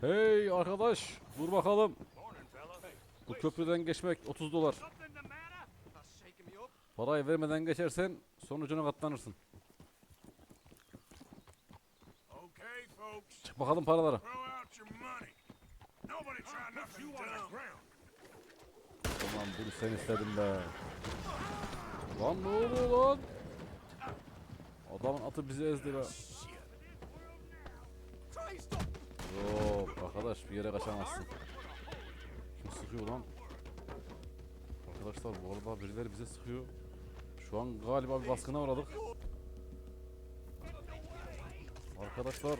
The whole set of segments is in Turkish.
Hey arkadaş dur bakalım. Bu köprüden geçmek 30 dolar. Parayı vermeden geçersen sonucuna katlanırsın. Çık bakalım dumb. Ulan bunu sen istedin be. Lan ne oluyor lan? Adamın atı bizi ezdi be. Arkadaş bir yere kaçamazsın. Kim sıkıyor lan? Arkadaşlar bu arada birileri bize sıkıyor. Şu an galiba bir baskına uğradık. Arkadaşlar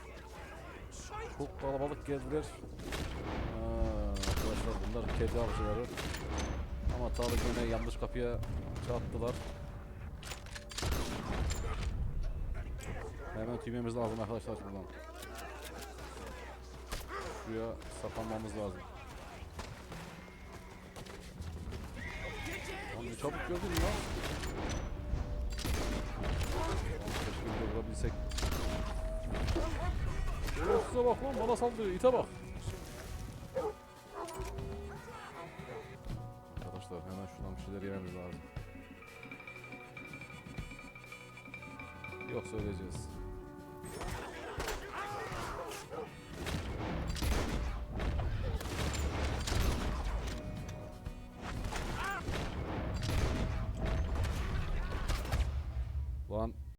çok kalabalık geldiler. Ha, arkadaşlar bunlar kedi avcıları. Ama tabii gene yanlış kapıya çattılar. Hemen tüymemiz lazım arkadaşlar buradan. Şuraya saklanmamız lazım. Lan çabuk gördün. Lan keşke bir vurabilsek. Oğlum size bak lan bana saldırıyor ite bak. Arkadaşlar hemen şuradan bir şeyler yememiz lazım. Yoksa öleceğiz.